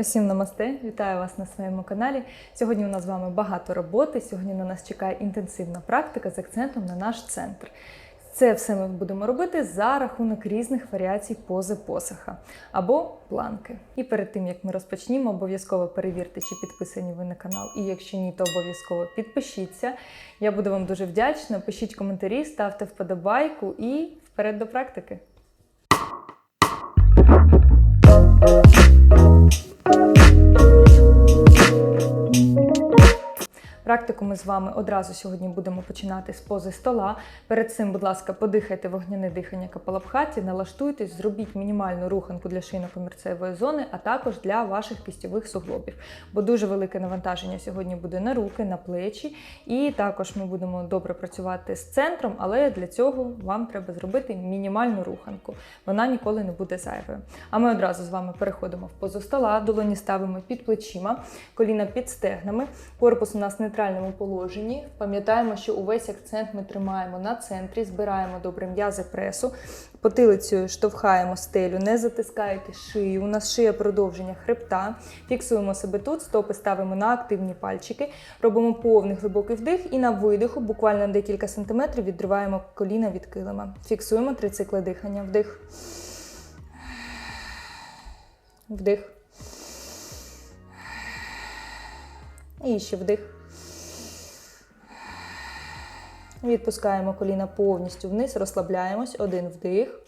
Усім намасте, вітаю вас на своєму каналі. Сьогодні у нас з вами багато роботи. Сьогодні на нас чекає інтенсивна практика з акцентом на наш центр. Це все ми будемо робити за рахунок різних варіацій пози посаха або планки. І перед тим як ми розпочнімо, обов'язково перевірте, чи підписані ви на канал. І якщо ні, то обов'язково підпишіться. Я буду вам дуже вдячна. Пишіть коментарі, ставте вподобайку і вперед до практики. Thank you. Практику ми з вами одразу сьогодні будемо починати з пози стола. Перед цим, будь ласка, подихайте вогняне дихання капалабхаті, налаштуйтесь, зробіть мінімальну руханку для шийно-комірцевої зони, а також для ваших кістьових суглобів. Бо дуже велике навантаження сьогодні буде на руки, на плечі. І також ми будемо добре працювати з центром, але для цього вам треба зробити мінімальну руханку. Вона ніколи не буде зайвою. А ми одразу з вами переходимо в позу стола, долоні ставимо під плечима, коліна під стегнами, корпус у нас в нейтральному положенні. Пам'ятаємо, що увесь акцент ми тримаємо на центрі, збираємо добре м'язи пресу, потилицею штовхаємо стелю, не затискайте шию. У нас шия продовження хребта. Фіксуємо себе тут, стопи ставимо на активні пальчики, робимо повний глибокий вдих і на видиху, буквально декілька сантиметрів, відриваємо коліна від килима. Фіксуємо три цикли дихання. Вдих. Вдих. І ще вдих. Відпускаємо коліна повністю вниз, розслабляємось. Один вдих.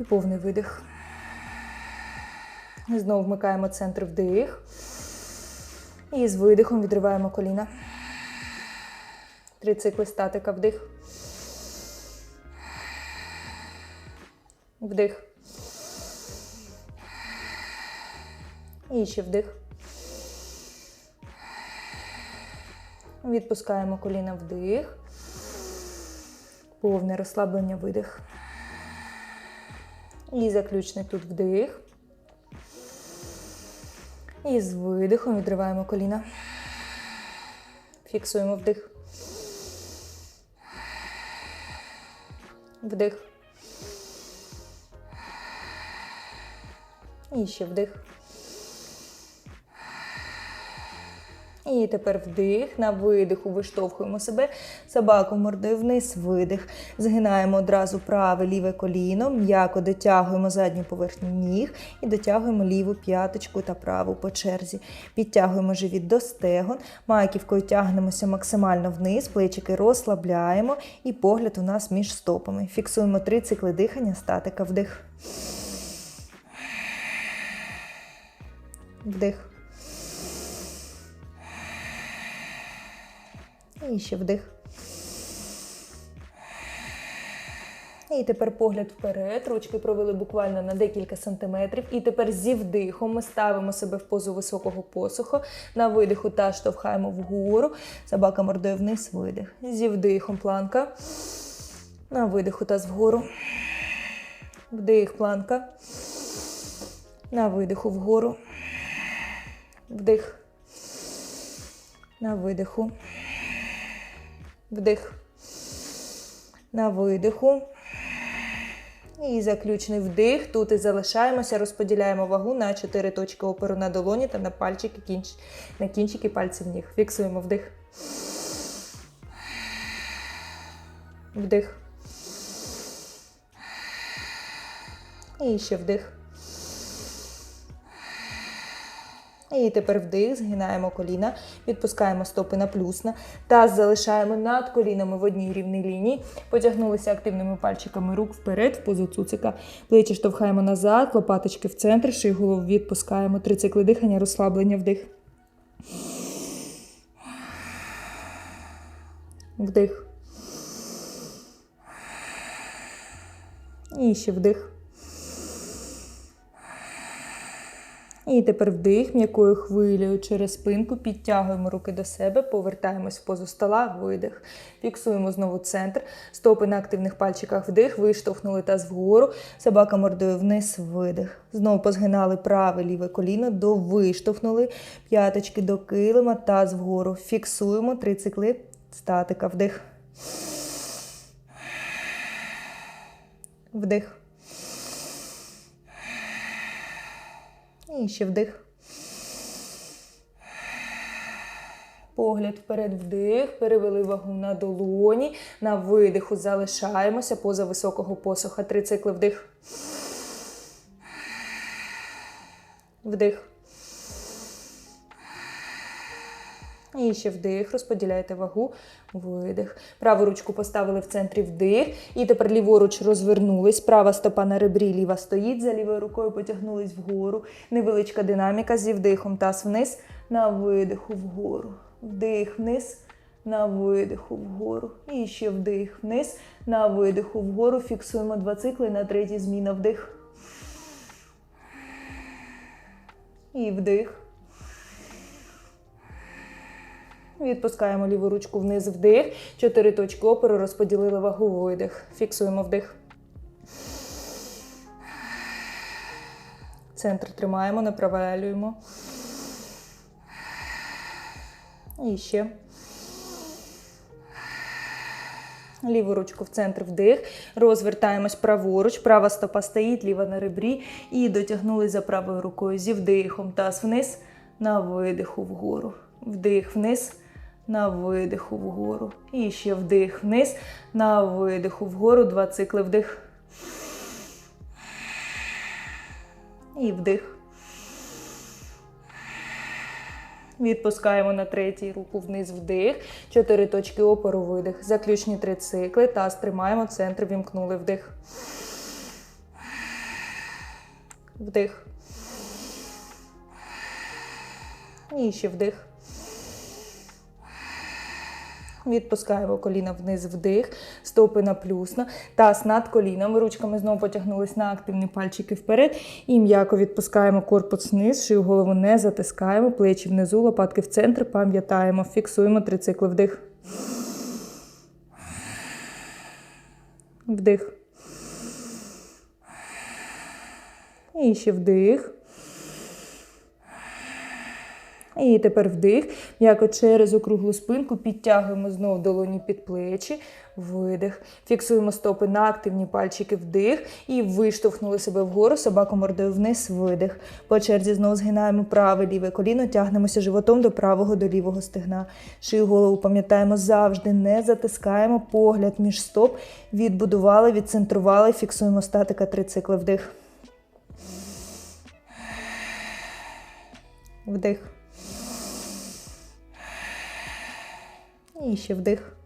І повний видих. Знову вмикаємо центр вдих. І з видихом відриваємо коліна. Три цикли статика вдих. Вдих. І ще вдих. Відпускаємо коліна вдих. Повне розслаблення видих. І заключний тут вдих. І з видихом відриваємо коліна. Фіксуємо вдих. Вдих. І ще вдих. І тепер вдих. На видиху виштовхуємо себе. Собаку мордою вниз, видих. Згинаємо одразу праве ліве коліно. М'яко дотягуємо задню поверхню ніг і дотягуємо ліву п'яточку та праву по черзі. Підтягуємо живіт до стегон. Маківкою тягнемося максимально вниз, плечики розслабляємо. І погляд у нас між стопами. Фіксуємо три цикли дихання, статика вдих. Вдих. І ще вдих. І тепер погляд вперед. Ручки провели буквально на декілька сантиметрів. І тепер зі вдихом ми ставимо себе в позу високого посуху. На видиху та штовхаємо вгору. Собака мордою вниз, видих. Зі вдихом планка. На видиху таз вгору. Вдих, планка. На видиху вгору. Вдих. На видиху. Вдих. На видиху. І заключний вдих. Тут і залишаємося, розподіляємо вагу на 4 точки опору на долоні та на пальчики, кінч... на кінчики пальців ніг. Фіксуємо вдих. Вдих. І ще вдих. І тепер вдих, згинаємо коліна, відпускаємо стопи на плюсна. Таз залишаємо над колінами в одній рівній лінії. Потягнулися активними пальчиками рук вперед, в позу цуцика. Плечі штовхаємо назад, лопаточки в центр, шию голову відпускаємо. Три цикли дихання, розслаблення, вдих. Вдих. І ще вдих. І тепер вдих м'якою хвилею через спинку, підтягуємо руки до себе, повертаємось в позу стола, видих. Фіксуємо знову центр. Стопи на активних пальчиках вдих, виштовхнули таз вгору. Собака мордою вниз, видих. Знову позгинали праве ліве коліно, до виштовхнули. П'яточки до килима, таз вгору. Фіксуємо три цикли. Статика, вдих. Вдих. І ще вдих. Погляд вперед вдих, перевели вагу на долоні. На видиху залишаємося поза високого посоха. Три цикли вдих. Вдих. І ще вдих, розподіляйте вагу, видих. Праву ручку поставили в центрі вдих. І тепер ліворуч розвернулись. Права стопа на ребрі, ліва стоїть. За лівою рукою потягнулись вгору. Невеличка динаміка зі вдихом. Таз вниз, на видиху вгору. Вдих вниз, на видиху вгору. І ще вдих вниз, на видиху вгору. Фіксуємо два цикли. На третій зміна вдих. І вдих. Відпускаємо ліву ручку вниз вдих. Чотири точки опору розподілили вагу видих. Фіксуємо вдих. Центр тримаємо, не провалюємо. І ще. Ліву ручку в центр вдих. Розвертаємось праворуч. Права стопа стоїть, ліва на ребрі. І дотягнули за правою рукою зі вдихом. Таз вниз, на видиху вгору. Вдих вниз, на видиху вгору. І ще вдих вниз, на видиху вгору. Два цикли вдих. І вдих. Відпускаємо на третій руку вниз вдих. Чотири точки опору видих. Заключні три цикли. Таз тримаємо, центр вімкнули вдих. Вдих. І ще вдих. Відпускаємо коліна вниз вдих, стопи на плюсно, таз над коліном. Ручками знову потягнулись на активні пальчики вперед. І м'яко відпускаємо корпус вниз, шию голову не затискаємо, плечі внизу, лопатки в центр, пам'ятаємо, фіксуємо три цикли вдих. Вдих. І ще вдих. І тепер вдих. М'яко через округлу спинку підтягуємо знову долоні під плечі. Видих. Фіксуємо стопи на активні пальчики вдих. І виштовхнули себе вгору, собаку мордою вниз, видих. По черзі знову згинаємо праве ліве коліно, тягнемося животом до правого до лівого стегна. Шию голову пам'ятаємо завжди, не затискаємо погляд між стоп. Відбудували, відцентрували, фіксуємо статика три цикли вдих. Вдих. І ще вдих.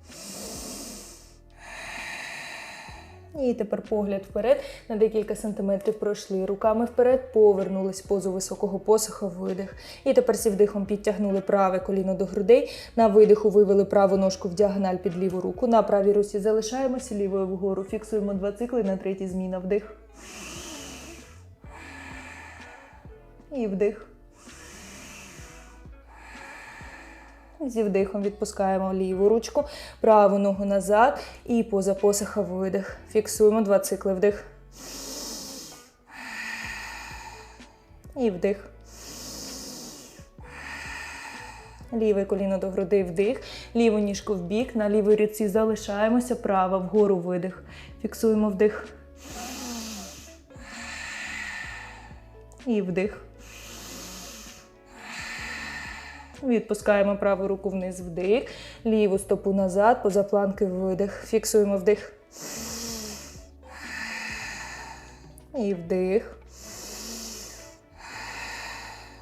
І тепер погляд вперед. На декілька сантиметрів пройшли. Руками вперед, повернулись позу високого посоха, видих. І тепер зі вдихом підтягнули праве коліно до грудей. На видиху вивели праву ножку в діагональ під ліву руку. На правій руці залишаємося лівою вгору. Фіксуємо два цикли на третій зміна. Вдих. І вдих. Зі вдихом відпускаємо ліву ручку, праву ногу назад і поза посоха видих. Фіксуємо два цикли вдих. І вдих. Ліве коліно до груди вдих, ліву ніжку в бік, на лівій руці залишаємося, права вгору видих. Фіксуємо вдих. І вдих. Відпускаємо праву руку вниз вдих, ліву стопу назад, поза планки видих. Фіксуємо вдих. І вдих.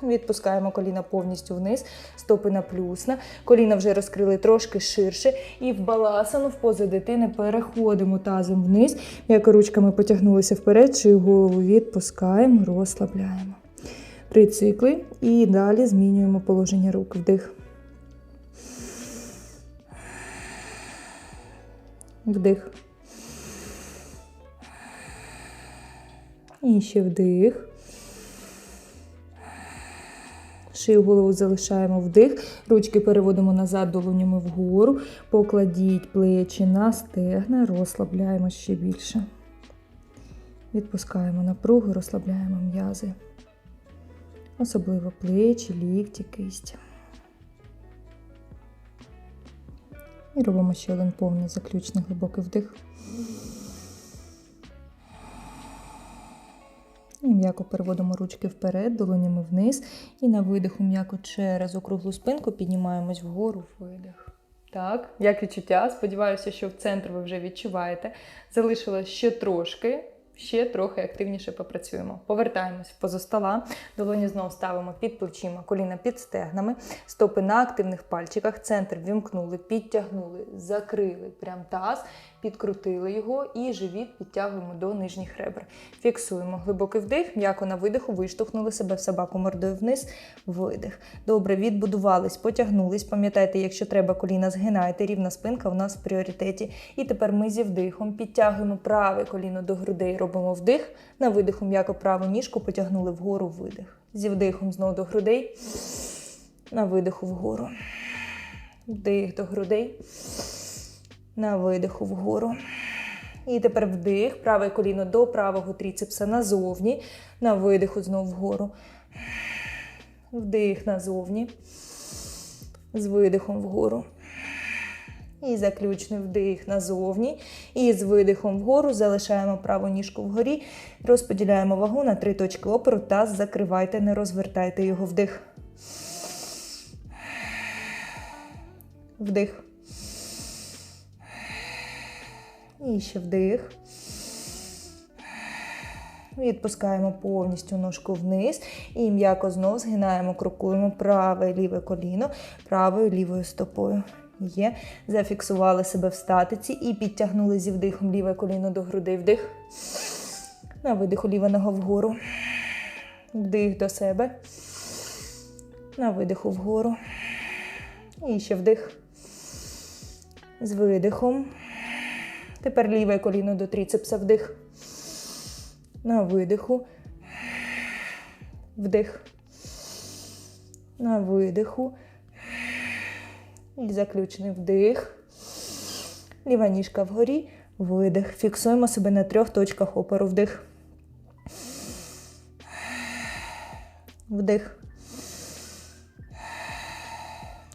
Відпускаємо коліна повністю вниз, стопи на плюсна. Коліна вже розкрили трошки ширше. І в баласану, в позу дитини переходимо тазом вниз. М'яко ручками потягнулися вперед, шию голову відпускаємо, розслабляємо. Три цикли. І далі змінюємо положення рук. Вдих. Вдих. І ще вдих. Шию голову залишаємо вдих. Ручки переводимо назад долонями вгору. Покладіть плечі на стегна, розслабляємо ще більше. Відпускаємо напругу, розслабляємо м'язи. Особливо плечі, лікті, кисть. І робимо ще один повний заключний глибокий вдих. І м'яко переводимо ручки вперед, долонями вниз. І на видиху м'яко через округлу спинку піднімаємось вгору, видих. Так, як відчуття? Сподіваюся, що в центр ви вже відчуваєте. Залишилось ще трошки, ще трохи активніше попрацюємо. Повертаємось в поза стола, долоні знову ставимо під плечима, коліна під стегнами, стопи на активних пальчиках, центр вімкнули, підтягнули, закрили прям таз, підкрутили його і живіт підтягуємо до нижніх ребер. Фіксуємо глибокий вдих, м'яко на видиху, виштовхнули себе в собаку мордою вниз, видих. Добре, відбудувались, потягнулись. Пам'ятайте, якщо треба, коліна згинайте, рівна спинка у нас в пріоритеті. І тепер ми зі вдихом підтягуємо праве коліно до грудей, робимо вдих. На видиху м'яко праву ніжку потягнули вгору видих. Зі вдихом знову до грудей. На видиху вгору. Вдих до грудей. На видиху вгору. І тепер вдих, праве коліно до правого тріцепса назовні. На видиху знову вгору. Вдих назовні. З видихом вгору. І заключний вдих назовні. І з видихом вгору залишаємо праву ніжку вгорі. Розподіляємо вагу на три точки опору. Таз закривайте, не розвертайте його вдих. Вдих. І ще вдих. Відпускаємо повністю ножку вниз і м'яко знов згинаємо, крокуємо праве ліве коліно правою лівою стопою. Є. Зафіксували себе в статиці і підтягнули зі вдихом ліве коліно до грудей. Вдих. На видиху ліва нога вгору. Вдих до себе. На видиху вгору. І ще вдих. З видихом. Тепер ліве коліно до тріцепса. Вдих. На видиху. Вдих. На видиху. І заключний вдих. Ліва ніжка вгорі. Видих. Фіксуємо себе на трьох точках опору. Вдих. Вдих.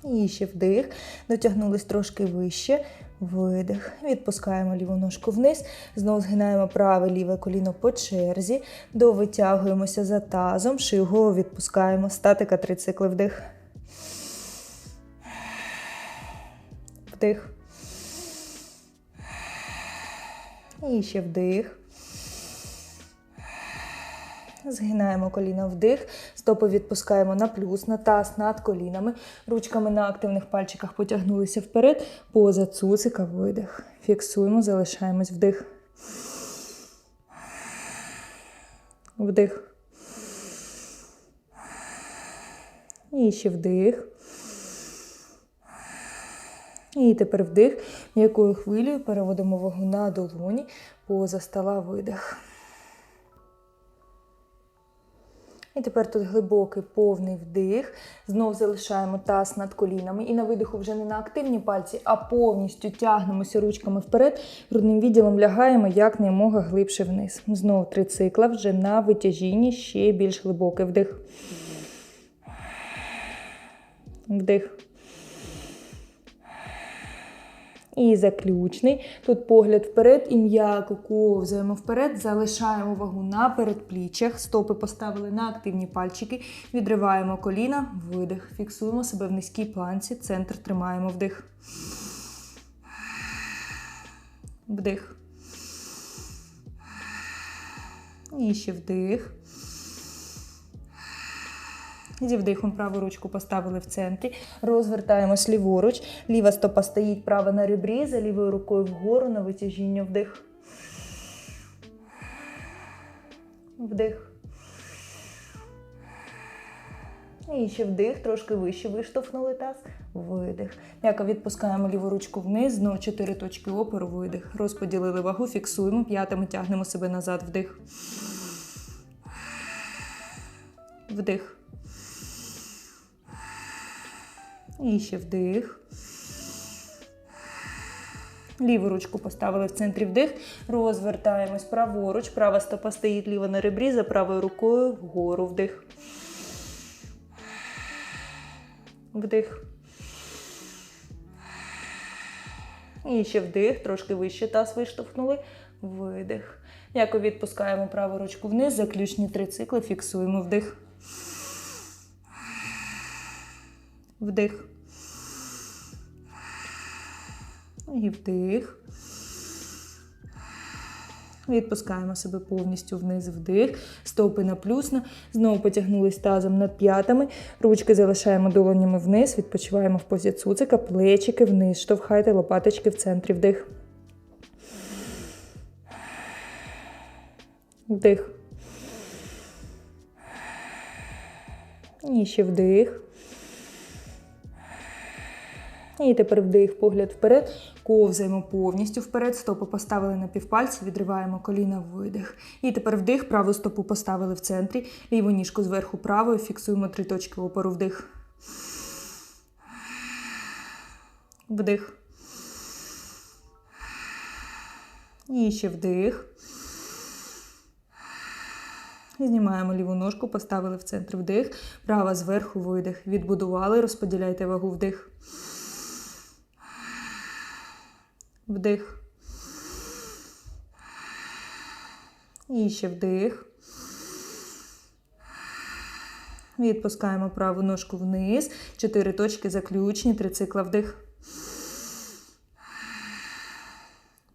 І ще вдих. Дотягнулись трошки вище. Видих. Відпускаємо ліву ножку вниз. Знову згинаємо праве ліве коліно по черзі. Довитягуємося за тазом. Шию голову відпускаємо. Статика три цикли. Вдих. Вдих. І ще вдих. Згинаємо коліно вдих, стопи відпускаємо на плюс, на таз над колінами. Ручками на активних пальчиках потягнулися вперед. Поза цуцика, видих. Фіксуємо, залишаємось вдих. Вдих. І ще вдих. І тепер вдих. М'якою хвилею переводимо вагу на долоні, поза стола видих. І тепер тут глибокий повний вдих. Знов залишаємо таз над колінами. І на видиху вже не на активні пальці, а повністю тягнемося ручками вперед. Грудним відділом лягаємо якнаймога глибше вниз. Знову три цикла вже на витяжінні, ще більш глибокий вдих. Вдих. І заключний. Тут погляд вперед і м'яко ковзаємо вперед, залишаємо вагу на передпліччях, стопи поставили на активні пальчики, відриваємо коліна, видих. Фіксуємо себе в низькій планці, центр тримаємо вдих. Вдих. І ще вдих. Зі вдихом праву ручку поставили в центрі. Розвертаємось ліворуч. Ліва стопа стоїть права на ребрі, за лівою рукою вгору на витяжіння вдих. Вдих. І ще вдих, трошки вище виштовхнули таз. Видих. М'яко відпускаємо ліву ручку вниз, знову чотири точки опору, видих. Розподілили вагу, фіксуємо, п'ятами тягнемо себе назад, вдих. Вдих. І ще вдих. Ліву ручку поставили в центрі вдих. Розвертаємось праворуч. Права стопа стоїть ліва на ребрі, за правою рукою вгору вдих. Вдих. І ще вдих, трошки вище таз виштовхнули. Видих. М'яко відпускаємо праву ручку вниз, заключні три цикли, фіксуємо вдих. Вдих. І вдих. Відпускаємо себе повністю вниз вдих, стопи на плюсно. Знову потягнулись тазом над п'ятами. Ручки залишаємо долонями вниз, відпочиваємо в позі цуцика, плечики вниз. Штовхайте лопаточки в центрі вдих. Вдих. І ще вдих. І тепер вдих, погляд вперед. Ковзаємо повністю вперед. Стопу поставили на півпальці, відриваємо коліна видих. І тепер вдих, праву стопу поставили в центрі, ліву ніжку зверху правою, фіксуємо три точки опору. Вдих. Вдих. І ще вдих. І знімаємо ліву ножку, поставили в центр вдих, права зверху видих. Відбудували, розподіляйте вагу вдих. Вдих. І ще вдих. Відпускаємо праву ножку вниз. Чотири точки заключні, три цикла вдих.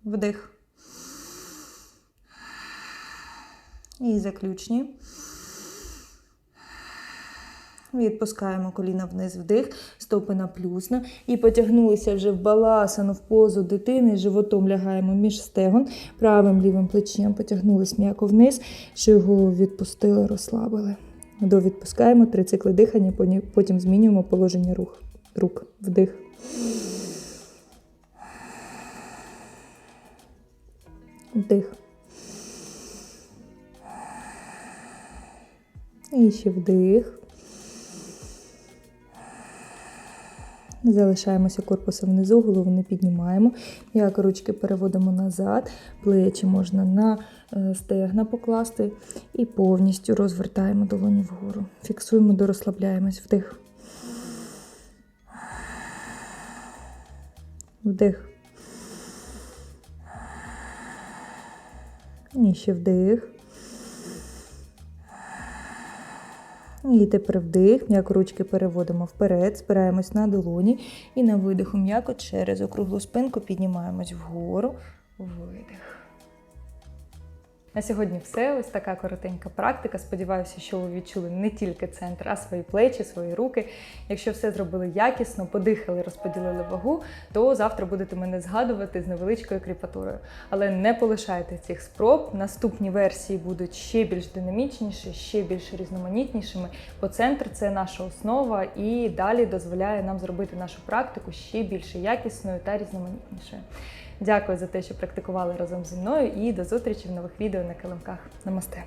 Вдих. І заключні. Відпускаємо коліна вниз вдих, стопи на плюсно. І потягнулися вже в баласану в позу дитини. Животом лягаємо між стегон, правим лівим плечем потягнулись м'яко вниз, шию голову відпустили, розслабили. До відпускаємо три цикли дихання, потім змінюємо положення рух. рук. Вдих. Вдих. І ще вдих. Залишаємося корпусом внизу, голову не піднімаємо. М'яко ручки переводимо назад, плечі можна на е, стегна покласти і повністю розвертаємо долоні вгору. Фіксуємо, дорозслабляємось. Вдих. Вдих. І ще вдих. І тепер вдих, м'яко ручки переводимо вперед, спираємось на долоні і на видиху м'яко через округлу спинку піднімаємось вгору, видих. На сьогодні все. Ось така коротенька практика. Сподіваюся, що ви відчули не тільки центр, а свої плечі, свої руки. Якщо все зробили якісно, подихали, розподілили вагу, то завтра будете мене згадувати з невеличкою кріпатурою. Але не полишайте цих спроб. Наступні версії будуть ще більш динамічніші, ще більш різноманітнішими. Бо центр це наша основа і далі дозволяє нам зробити нашу практику ще більш якісною та різноманітнішою. Дякую за те, що практикували разом зі мною, і до зустрічі в нових відео на килимках. Намасте!